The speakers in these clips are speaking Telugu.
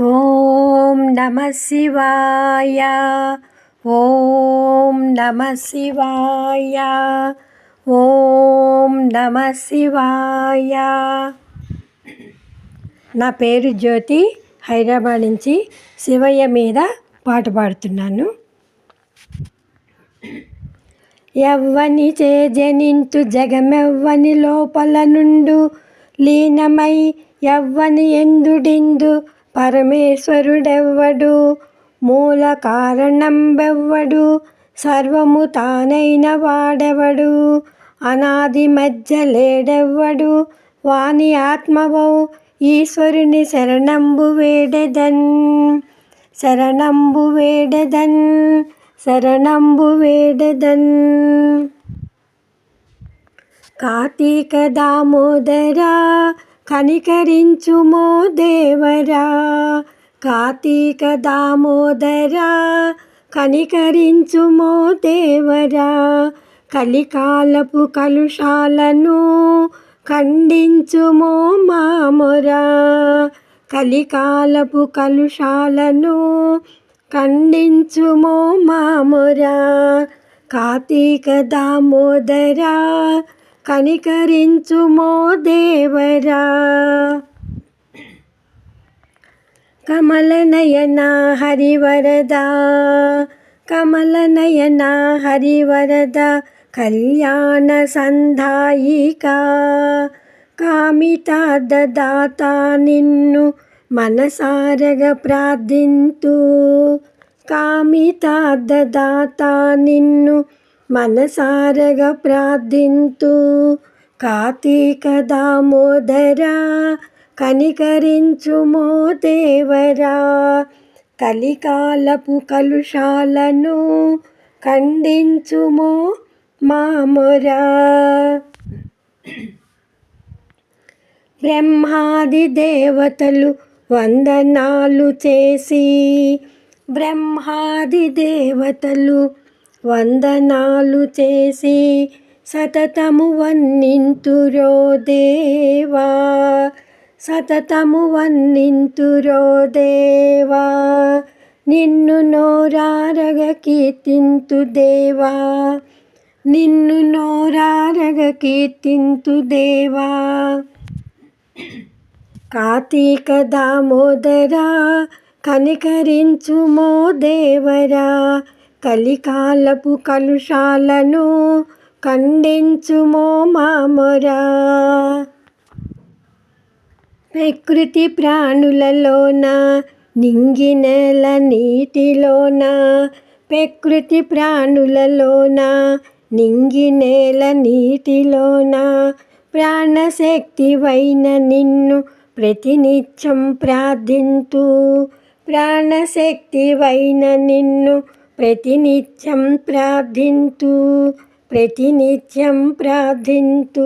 ఓం నమ శివాయ. ఓం నమ శివాయ. ఓం నమ శివాయ. నా పేరు జ్యోతి. హైదరాబాద్ నుంచి శివయ్య మీద పాట పాడుతున్నాను. ఎవ్వని చే జనింతు జగమెవ్వని లోపల నుండు లీనమై ఎవ్వని ఎందుడిందు పరమేశ్వరుడెవ్వడు? మూల కారణంబెవ్వడు? సర్వము తానైన వాడెవడు? అనాది మధ్య లేడెవ్వడు? వాని ఆత్మవౌ ఈశ్వరుని శరణంబు వేడెదన్. శరణంబు వేడెదన్. శరణంబు వేడెదన్. కార్తీక దామోదరా కనికరించుమో దేవరా కార్తీక దామోదరా కనికరించుమో దేవరా కలికాలపు కలుషాలను ఖండించుమో మామురా కలికాలపు కలుషాలను ఖండించుమో మామురా కార్తీక దామోదరా కనికరించుమో దేవరా. కమలనయన హరివరద కమలనయన హరివరద కళ్యాణ సంధాయిక. కామితాదాత నిన్ను మనసారగ ప్రార్థింతు. కామితాదాత నిన్ను మనసారగా ప్రార్థింతు కార్తీక దామోదరా కనికరించుమో దేవరా. కలికాలపు కలుషాలను ఖండించుమో మామురా. బ్రహ్మాది దేవతలు వందనాలు చేసి బ్రహ్మాది దేవతలు వందనాలు చేసి సతతము వన్నింతురో దేవా సతతము వన్నింతురో దేవా నిన్ను నోరారగ కీర్తింతు దేవా నిన్ను నోరారగ కీర్తింతు దేవా. కార్తీక దామోదరా కనికరించుమో దేవరా కలికాలపు కలుషాలను ఖండించుమో మామురా. ప్రకృతి ప్రాణులలోన నింగినెల నీటిలోన ప్రకృతి ప్రాణులలోన నింగినేల నీటిలోన ప్రాణశక్తివైన నిన్ను ప్రతినిత్యం ప్రార్థింతు ప్రాణశక్తివైన నిన్ను ప్రతినిత్యం ప్రార్థింతు ప్రతినిత్యం ప్రార్థింతు.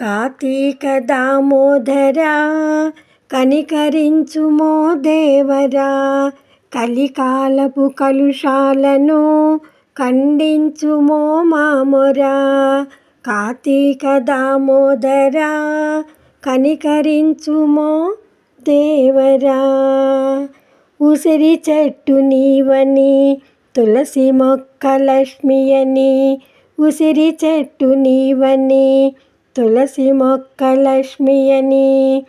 కార్తీక దామోదరా కనికరించుమో దేవరా. కలికాలపు కలుషాలను ఖండించుమో మామొరా. కార్తీక దామోదరా కనికరించుమో దేవరా. ఉసిరి చెట్టు నీవని తులసి మొక్క లక్ష్మి అని ఉసిరి చెట్టు నీవని తులసి మొక్క లక్ష్మి అని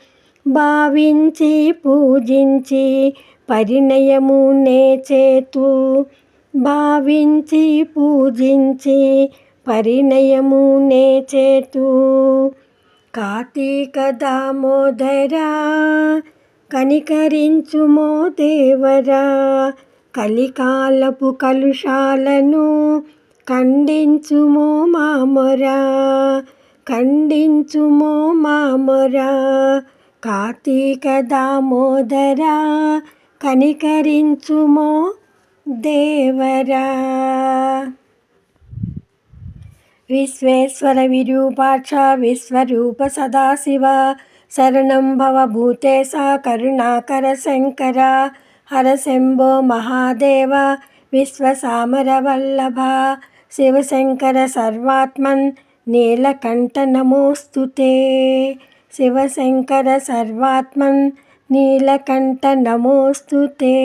భావించి పూజించి పరిణయము నే చేతు. భావించి పూజించి పరిణయము నే చేతు. కార్తీక దామోదరా కనికరించుమో దేవరా. కలికాలపు కలుషాలను ఖండించుమో మామరా. ఖండించుమో మామరా. కార్తీక దామోదరా కనికరించుమో దేవరా. విశ్వేశ్వర విరూపాక్ష విశ్వరూప సదాశివ శరణం భవభూతేశ కరుణాకర శంకర హరశంభో మహాదేవ విశ్వసామరవల్లభ శివశంకర సర్వాత్మన్ నీలకంఠ నమోస్తుతే శివశంకర సర్వాత్మన్ నీలకంఠ నమోస్తుతే